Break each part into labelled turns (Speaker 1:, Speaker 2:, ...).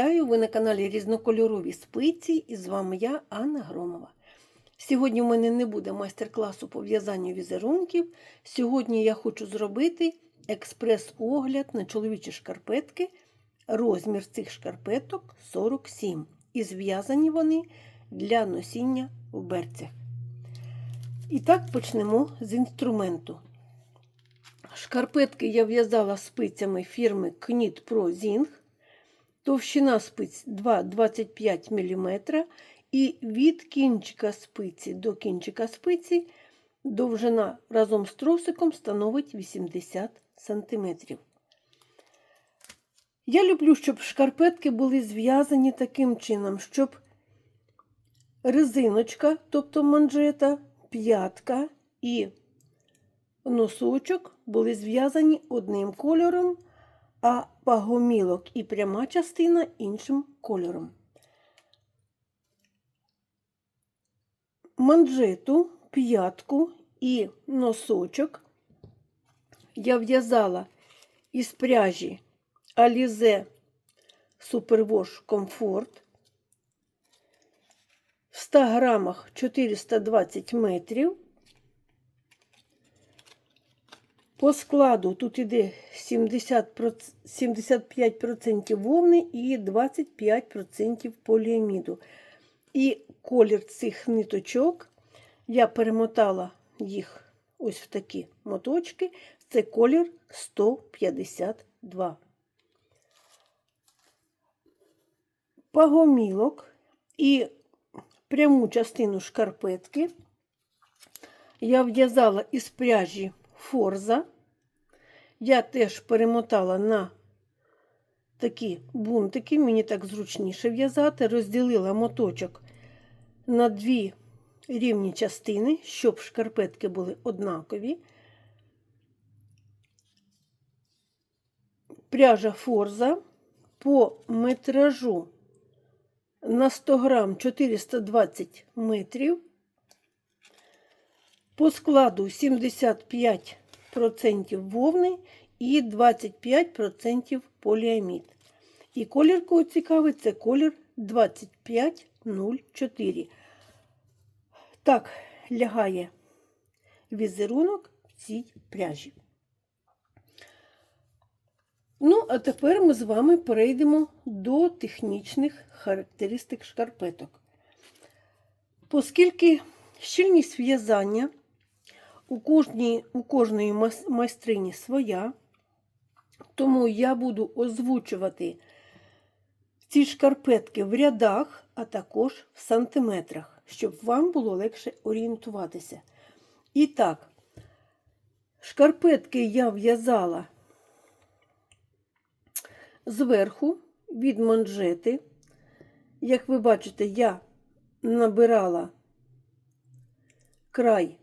Speaker 1: Вітаю! Ви на каналі Різнокольорові спиці і з вами я, Анна Громова. Сьогодні в мене не буде майстер-класу по в'язанню візерунків. Сьогодні я хочу зробити експрес-огляд на чоловічі шкарпетки. Розмір цих шкарпеток 47. І зв'язані вони для носіння в берцях. І так почнемо з інструменту. Шкарпетки я в'язала спицями фірми Knit Pro Zing. Товщина спиць 2,25 мм. І від кінчика спиці до кінчика спиці довжина разом з тросиком становить 80 см. Я люблю, щоб шкарпетки були зв'язані таким чином, щоб резиночка, тобто манжета, п'ятка і носочок були зв'язані одним кольором, а пагомілок і пряма частина іншим кольором. Манжету, п'ятку і носочок я в'язала із пряжі Alize Superwash Comfort в 100 грамах 420 метрів. По складу тут іде 70, 75% вовни і 25% поліаміду. І колір цих ниточок я перемотала їх ось в такі моточки. Це колір 152. Пагомілок і пряму частину шкарпетки я в'язала із пряжі форза. Я теж перемотала на такі бунтики, мені так зручніше в'язати, розділила моточок на дві рівні частини, щоб шкарпетки були однакові. Пряжа форза по метражу на 100 грам 420 метрів. По складу 75% вовни і 25% поліамід. І колір, кого цікавий, це колір 2504. Так, лягає візерунок в цій пряжі. Ну, а тепер ми з вами перейдемо до технічних характеристик шкарпеток. Оскільки щільність в'язання у кожній, у кожної майстрині своя, тому я буду озвучувати ці шкарпетки в рядах, а також в сантиметрах, щоб вам було легше орієнтуватися. І так, шкарпетки я в'язала зверху від манжети. Як ви бачите, я набирала край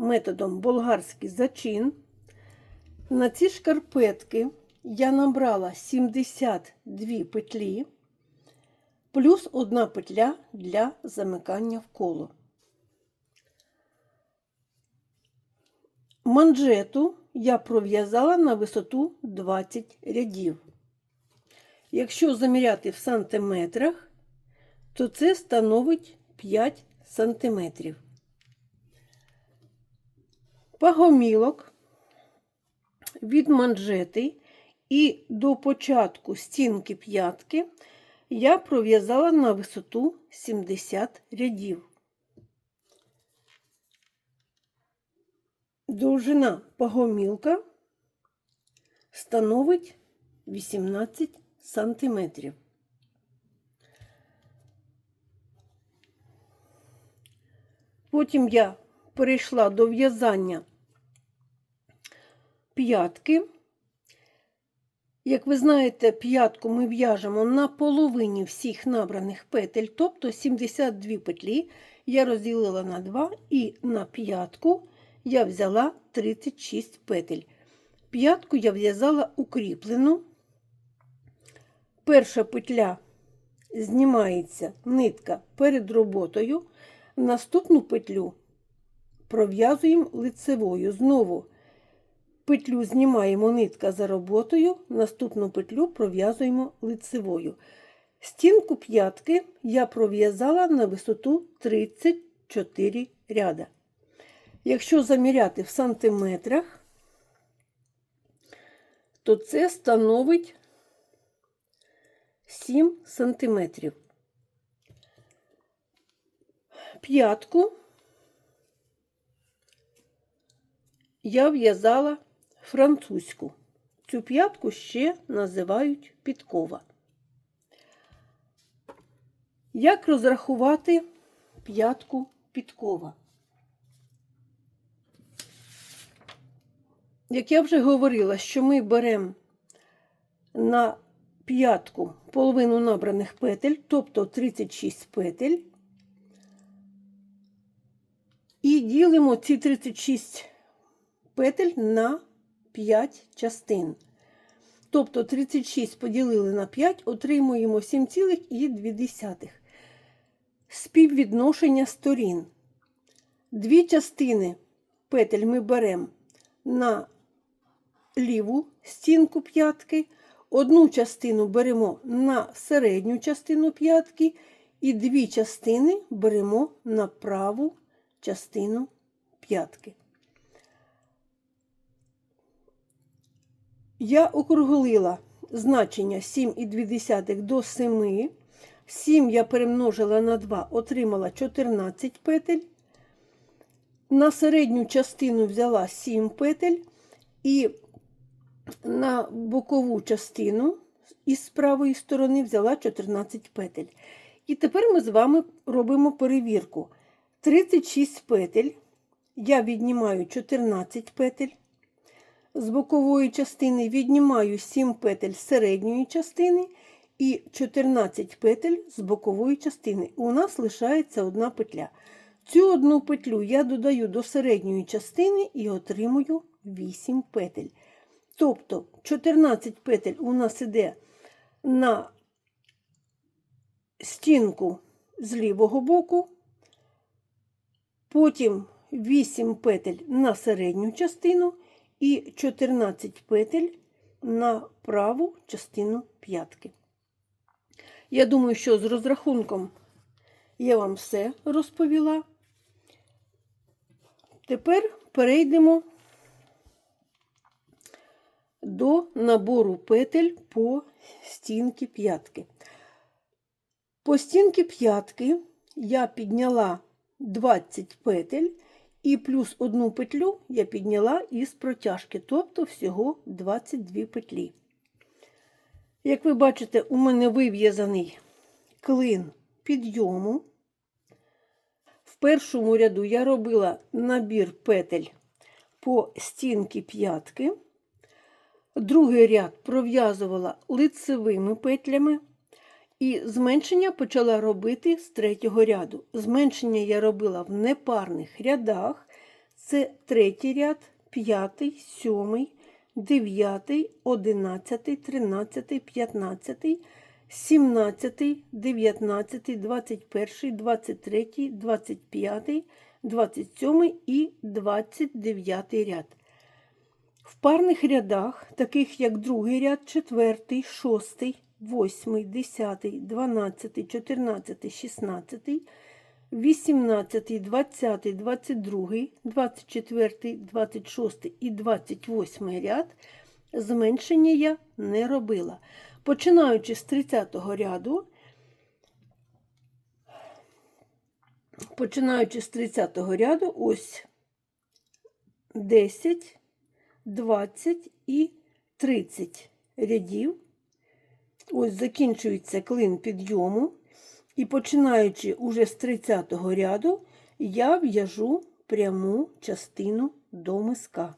Speaker 1: методом болгарський зачин. На ці шкарпетки я набрала 72 петлі, плюс одна петля для замикання в коло. Манжету я пров'язала на висоту 20 рядів. Якщо заміряти в сантиметрах, то це становить 5 сантиметрів. Пагомілок від манжети і до початку стінки п'ятки я пров'язала на висоту 70 рядів. Довжина пагомілка становить 18 сантиметрів. Потім я перейшла до в'язання п'ятки. Як ви знаєте, п'ятку ми в'яжемо на половині всіх набраних петель, тобто 72 петлі я розділила на 2 і на п'ятку я взяла 36 петель. П'ятку я в'язала укріплену. Перша петля знімається нитка перед роботою, наступну петлю пров'язуємо лицевою. Знову петлю знімаємо нитка за роботою, наступну петлю пров'язуємо лицевою. Стінку п'ятки я пров'язала на висоту 34 ряда. Якщо заміряти в сантиметрах, то це становить 7 сантиметрів. П'ятку я в'язала французьку. Цю п'ятку ще називають підкова. Як розрахувати п'ятку підкова? Як я вже говорила, що ми беремо на п'ятку половину набраних петель, тобто 36 петель, і ділимо ці 36 петель на 5 частин. Тобто 36 поділили на 5, отримуємо 7,2. Співвідношення сторін. Дві частини петель ми беремо на ліву стінку п'ятки, одну частину беремо на середню частину п'ятки, і дві частини беремо на праву частину п'ятки. Я округлила значення 7,2 до 7. 7 я перемножила на 2, отримала 14 петель. На середню частину взяла 7 петель і на бокову частину із правої сторони взяла 14 петель. І тепер ми з вами робимо перевірку. 36 петель. Я віднімаю 14 петель. З бокової частини віднімаю 7 петель з середньої частини і 14 петель з бокової частини. У нас лишається одна петля. Цю одну петлю я додаю до середньої частини і отримую 8 петель. Тобто 14 петель у нас іде на стінку з лівого боку, потім 8 петель на середню частину і 14 петель на праву частину п'ятки. Я думаю, що з розрахунком я вам все розповіла. Тепер перейдемо до набору петель по стінки п'ятки. По стінки п'ятки я підняла 20 петель і плюс одну петлю я підняла із протяжки, тобто всього 22 петлі. Як ви бачите, у мене вив'язаний клин підйому. В першому ряду я робила набір петель по стінки п'ятки. Другий ряд пров'язувала лицевими петлями. І зменшення почала робити з третього ряду. Зменшення я робила в непарних рядах. Це третій ряд, п'ятий, сьомий, дев'ятий, одинадцятий, тринадцятий, п'ятнадцятий, сімнадцятий, дев'ятнадцятий, двадцять перший, двадцять третій, двадцять п'ятий, двадцять сьомий і двадцять дев'ятий ряд. В парних рядах, таких як другий ряд, четвертий, шостий, 8, 10, 12, 14, 16, 18, 20, 22, 24, 26 і 28 ряд зменшення я не робила. Починаючи з 30 ряду, починаючи з 30 ряду, ось 10, 20 і 30 рядів. Ось закінчується клин підйому, і починаючи уже з 30 го ряду, я в'яжу пряму частину до миска.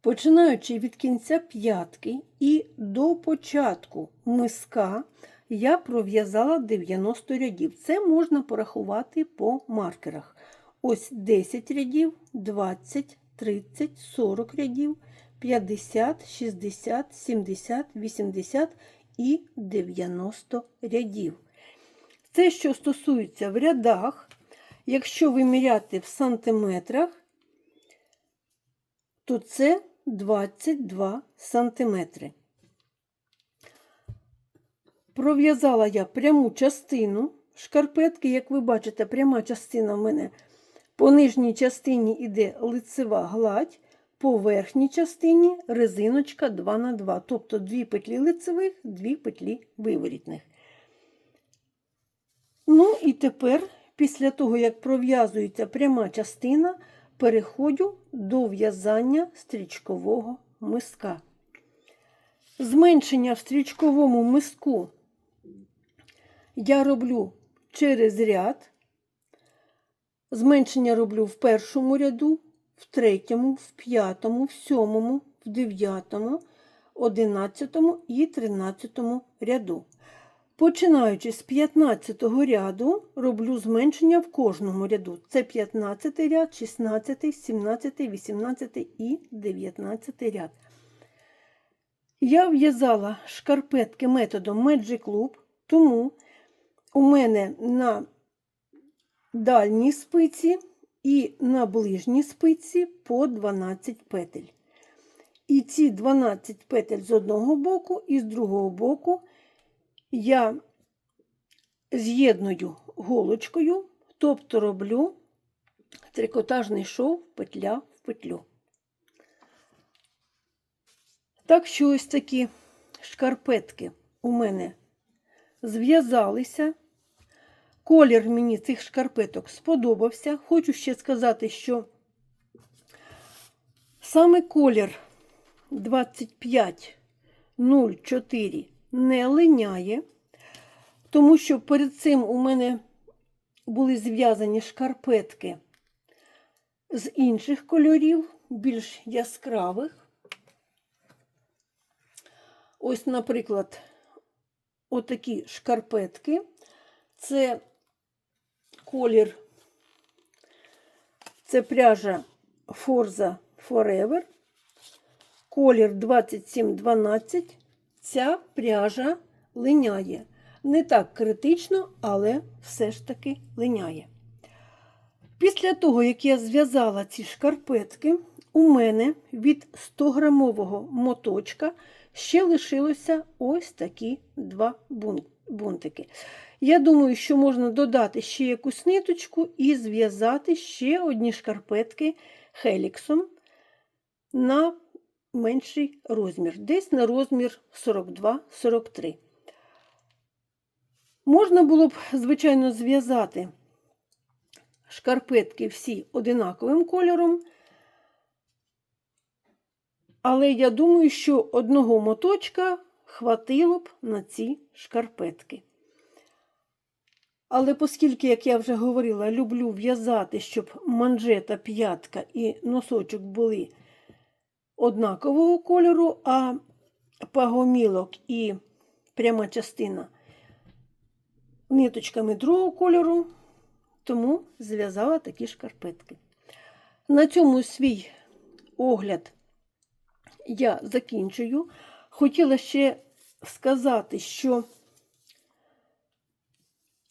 Speaker 1: Починаючи від кінця п'ятки і до початку миска, я пров'язала 90 рядів. Це можна порахувати по маркерах. Ось 10 рядів, 20, 30, 40 рядів, 50, 60, 70, 80 і 90 рядів. Це, що стосується в рядах, якщо виміряти в сантиметрах, то це 22 сантиметри. Пров'язала я пряму частину шкарпетки, як ви бачите, пряма частина в мене по нижній частині йде лицева гладь, по верхній частині резиночка 2 на 2 тобто дві петлі лицевих, дві петлі виворітних. Ну і тепер, після того, як пров'язується пряма частина, переходжу до в'язання стрічкового миска. Зменшення в стрічковому миску я роблю через ряд. Зменшення роблю в першому ряду, в третьому, в п'ятому, в сьомому, в дев'ятому, одинадцятому і тринадцятому ряду. Починаючи з 15 ряду, роблю зменшення в кожному ряду. Це 15 ряд, 16, 17, 18 і 19 ряд. Я в'язала шкарпетки методом Magic Loop, тому у мене на дальній спиці і на ближній спиці по 12 петель. І ці 12 петель з одного боку і з другого боку я з'єдную голочкою, тобто роблю трикотажний шов петля в петлю. Так що ось такі шкарпетки у мене зв'язалися. Колір мені цих шкарпеток сподобався. Хочу ще сказати, що саме колір 2504 не линяє, тому що перед цим у мене були зв'язані шкарпетки з інших кольорів, більш яскравих. Ось, наприклад, отакі шкарпетки. Це колір, це пряжа Forza Forever, колір 2712. Ця пряжа линяє. Не так критично, але все ж таки линяє. Після того, як я зв'язала ці шкарпетки, у мене від 100-грамового моточка ще лишилося ось такі два бунтики. Я думаю, що можна додати ще якусь ниточку і зв'язати ще одні шкарпетки хеліксом на менший розмір, десь на розмір 42-43. Можна було б, звичайно, зв'язати шкарпетки всі одинаковим кольором, але я думаю, що одного моточка хватило б на ці шкарпетки. Але оскільки, як я вже говорила, люблю в'язати, щоб манжета, п'ятка і носочок були однакового кольору, а пагомілок і пряма частина ниточками другого кольору, тому зв'язала такі шкарпетки. На цьому свій огляд я закінчую. Хотіла ще сказати, що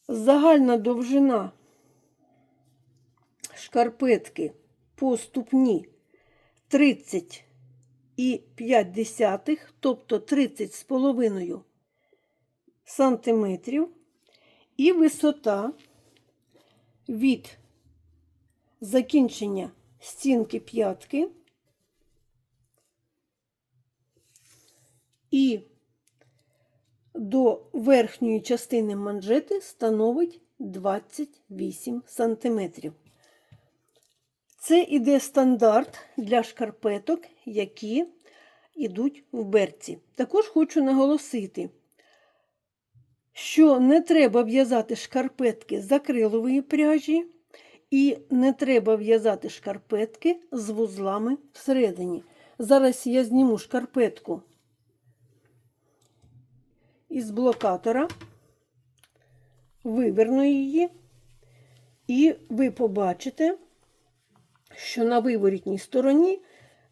Speaker 1: загальна довжина шкарпетки по ступні 30 і 5 десятих, тобто 30 з половиною сантиметрів, і висота від закінчення стінки п'ятки і до верхньої частини манжети становить 28 см. Це іде стандарт для шкарпеток, які йдуть в берці. Також хочу наголосити, що не треба в'язати шкарпетки з акрилової пряжі, і не треба в'язати шкарпетки з вузлами всередині. Зараз я зніму шкарпетку із блокатора, виверну її, і ви побачите, що на виворітній стороні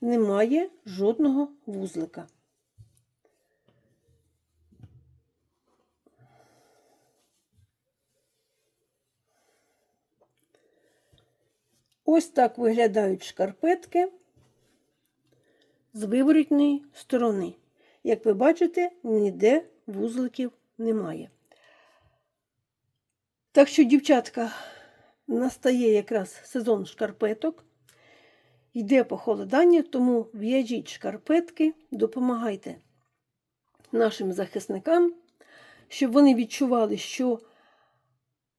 Speaker 1: немає жодного вузлика. Ось так виглядають шкарпетки з виворітної сторони. Як ви бачите, ніде вузликів немає. Так що, дівчатка, настає якраз сезон шкарпеток, йде похолодання, тому в'яжіть шкарпетки, допомагайте нашим захисникам, щоб вони відчували, що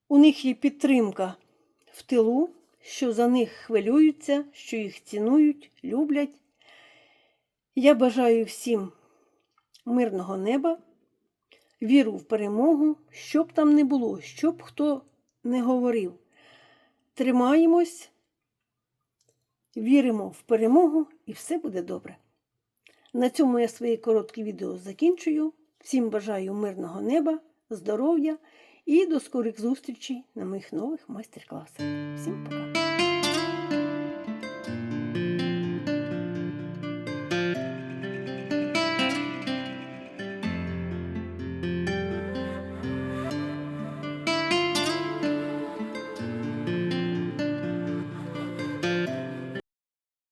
Speaker 1: у них є підтримка в тилу, що за них хвилюються, що їх цінують, люблять. Я бажаю всім мирного неба, віру в перемогу, що б там не було, що б хто не говорив. Тримаємось, віримо в перемогу і все буде добре. На цьому я своє коротке відео закінчую. Всім бажаю мирного неба, здоров'я і до скорих зустрічей на моїх нових майстер-класах. Всім пока!